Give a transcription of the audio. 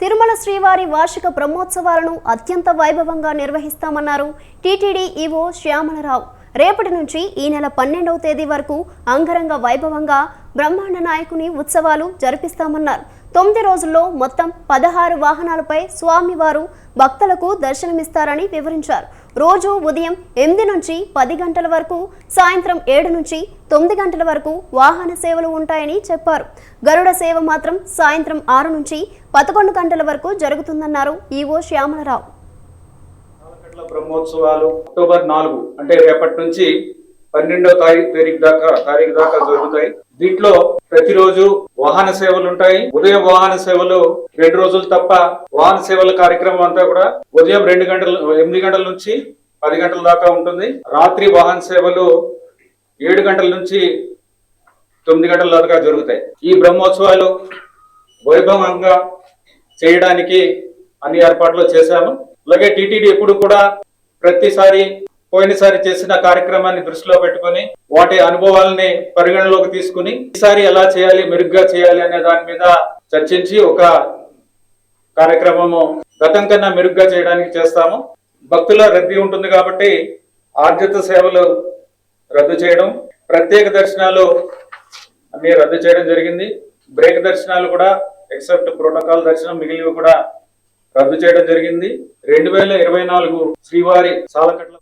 తిరుమల శ్రీవారి వార్షిక బ్రహ్మోత్సవాలను అత్యంత వైభవంగా నిర్వహిస్తామన్నారు టీటీడీ ఈవో శ్యామలరావు. రేపటి నుంచి ఈ నెల పన్నెండవ తేదీ వరకు అంగరంగ వైభవంగా బ్రహ్మాండ నాయకుని ఉత్సవాలు జరిపిస్తామన్నారు. తొమ్మిది రోజుల్లో మొత్తం పదహారు వాహనాలపై స్వామివారు భక్తులకు దర్శనమిస్తారని వివరించారు. రోజు ఉదయం ఎనిమిది నుంచి పది గంటల వరకు సాయంత్రం ఏడు నుంచి తొమ్మిది గంటల వరకు వాహన సేవలు ఉంటాయని చెప్పారు. గరుడ సేవ మాత్రం సాయంత్రం ఆరు నుంచి పదకొండు గంటల వరకు జరుగుతుందన్నారు ఈవో శ్యామలరావు. బ్రహ్మోత్సవాలు అక్టోబర్ నాలుగు అంటే రేపటి నుంచి పన్నెండవ తారీఖు తారీఖు దాకా తారీఖు దాకా జరుగుతాయి. దీంట్లో ప్రతిరోజు వాహన సేవలు ఉంటాయి. ఉదయం వాహన సేవలు రెండు రోజులు తప్ప వాహన సేవల కార్యక్రమం అంతా కూడా ఉదయం రెండు గంటల ఎనిమిది గంటల నుంచి పది గంటల దాకా ఉంటుంది. రాత్రి వాహన సేవలు ఏడు గంటల నుంచి తొమ్మిది గంటల దాకా జరుగుతాయి. ఈ బ్రహ్మోత్సవాలు వైభవంగా చేయడానికి అన్ని ఏర్పాట్లు చేశాము. అలాగే టీటీడీ ఎప్పుడు కూడా ప్రతిసారి పోయినసారి చేసిన కార్యక్రమాన్ని దృష్టిలో పెట్టుకొని వాటి అనుభవాలని పరిగణలోకి తీసుకుని ఈసారి ఎలా చేయాలి మెరుగ్గా చేయాలి అనే దాని మీద చర్చించి ఒక కార్యక్రమము గతం కన్నా మెరుగ్గా చేయడానికి చేస్తాము. భక్తుల రద్దీ ఉంటుంది కాబట్టి ఆర్జిత సేవలు రద్దు చేయడం ప్రత్యేక దర్శనాలు అన్ని రద్దు చేయడం జరిగింది. బ్రేక్ దర్శనాలు కూడా ఎక్సెప్ట్ ప్రోటోకాల్ దర్శనం మిగిలివి కూడా రద్దు చేయడం జరిగింది. రెండు వేల ఇరవై నాలుగు శ్రీవారి సాలకట్ల